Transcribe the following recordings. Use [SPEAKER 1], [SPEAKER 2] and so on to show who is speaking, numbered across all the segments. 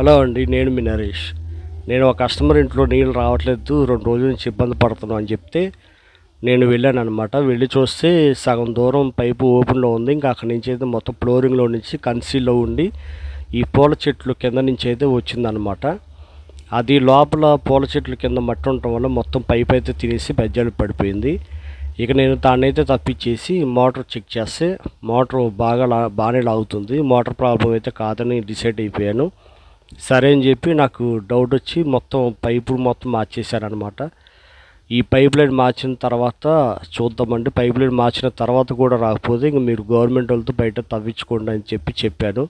[SPEAKER 1] Hello అండి నేను మీ నరేష్. నేను ఒక కస్టమర్ ఇంట్లో నీళ్ళు రావట్లేదు రెండు రోజుల నుంచి ఇబ్బంది పడుతున్నాను అని చెప్తే నేను వెళ్ళాను అనమాట వెళ్ళి చూస్తే సగం దూరం పైపు ఓపెన్లో ఉంది ఇంకా అక్కడి నుంచి అయితే మొత్తం ఫ్లోరింగ్లో నుంచి కన్సీల్లో ఉండి ఈ పూల చెట్లు కింద నుంచి అయితే వచ్చిందనమాట అది లోపల పూల చెట్లు కింద మట్టి ఉండటం వల్ల మొత్తం పైప్ అయితే తినేసి బెజ్జాలు పడిపోయింది. ఇక నేను దాన్ని అయితే తప్పించేసి మోటార్ చెక్ చేస్తే మోటార్ బాగా లా బాగానే లాగుతుంది. మోటార్ ప్రాబ్లం అయితే కాదని డిసైడ్ అయిపోయాను. సరే అని చెప్పి నాకు డౌట్ వచ్చి మొత్తం పైపులు మొత్తం మార్చేశారనమాట ఈ పైప్ లైన్ మార్చిన తర్వాత చూద్దామండి. పైప్ లైన్ మార్చిన తర్వాత కూడా రాకపోతే ఇంక మీరు గవర్నమెంట్ వాళ్ళతో బయట తవ్వించుకోండి అని చెప్పి చెప్పాను.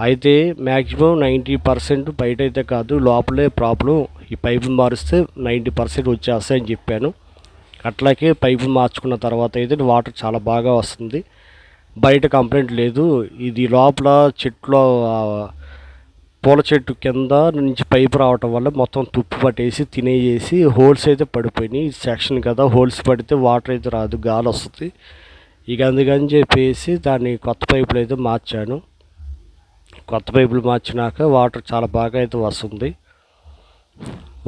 [SPEAKER 1] అయితే మ్యాక్సిమం నైంటీ పర్సెంట్ బయట అయితే కాదు లోపలే ప్రాబ్లం. ఈ పైపులు మారిస్తే నైంటీ పర్సెంట్ వచ్చేస్తాయని చెప్పాను. అట్లాగే పైపులు మార్చుకున్న తర్వాత అయితే వాటర్ చాలా బాగా వస్తుంది. బయట కంప్లైంట్ లేదు. ఇది లోపల చెట్లో పూల చెట్టు కింద నుంచి పైపు రావటం వల్ల మొత్తం తుప్పు పట్టేసి తినేసి హోల్స్ అయితే పడిపోయినాయి. సెక్షన్ కదా హోల్స్ పడితే వాటర్ అయితే రాదు గాలి వస్తుంది. ఇక అందుకని చెప్పేసి దాన్ని కొత్త పైపులు అయితే మార్చాను. కొత్త పైపులు మార్చినాక వాటర్ చాలా బాగా అయితే వస్తుంది.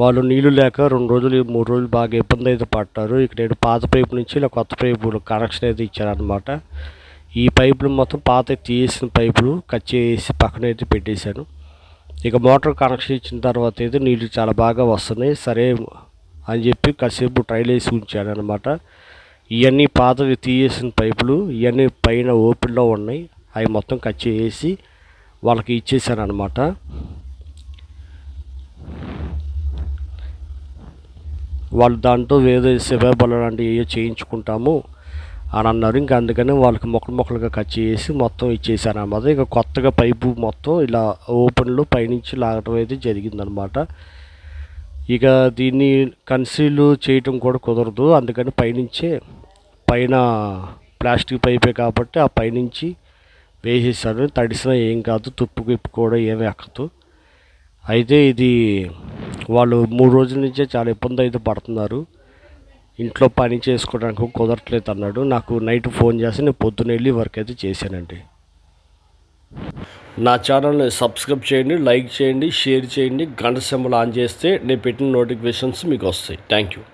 [SPEAKER 1] వాళ్ళు నీళ్ళు లేక రెండు రోజులు మూడు రోజులు బాగా ఇబ్బంది అయితే పడ్డారు. ఇక్కడ నేను పాత పైపు నుంచి ఇలా కొత్త పైపులు కనెక్షన్ అయితే ఇచ్చారనమాట ఈ పైపులు మొత్తం పాత తీసిన పైపులు కట్ చేసి పక్కన అయితే పెట్టేశాను. ఇక మోటార్ కనెక్షన్ ఇచ్చిన తర్వాత అయితే నీళ్ళు చాలా బాగా వస్తున్నాయి. సరే అని చెప్పి కాసేపు ట్రైల్ వేసి ఉంచాను అనమాట ఇవన్నీ పాతవి తీయేసిన పైపులు ఇవన్నీ పైన ఓపెన్లో ఉన్నాయి. అవి మొత్తం కట్ చేసి వాళ్ళకి ఇచ్చేసాను అనమాట వాళ్ళు దాంతో వేరే శివబల లాంటివి ఏవో చేయించుకుంటాము. అని అన్నారు. ఇంకా అందుకని వాళ్ళకి మొక్కలు మొక్కలుగా కట్ చేసి మొత్తం ఇచ్చేసాను అనమాట ఇక కొత్తగా పైపు మొత్తం ఇలా ఓపెన్లో పైనుంచి లాగడం అయితే జరిగిందనమాట ఇక దీన్ని కన్సీల్ చేయటం కూడా కుదరదు. అందుకని పైనుంచే పైన ప్లాస్టిక్ పైపే కాబట్టి ఆ పైనుంచి వేసేసాను తడిసినా ఏం కాదు తుప్పు గిప్పు కూడా ఏమి ఎక్కదు. అయితే ఇది వాళ్ళు మూడు రోజుల నుంచే చాలా ఇబ్బంది అయితే పడుతున్నారు. ఇంట్లో పని చేసుకోవడానికి కుదరట్లేదు అన్నాడు. నాకు నైట్ ఫోన్ చేసి నేను పొద్దున వెళ్ళి వర్క్ అయితే చేశానండి. నా ఛానల్ని సబ్స్క్రైబ్ చేయండి లైక్ చేయండి షేర్ చేయండి. గంట సింబల్ ఆన్ చేస్తే నేను పెట్టిన నోటిఫికేషన్స్ మీకు వస్తాయి. Thank you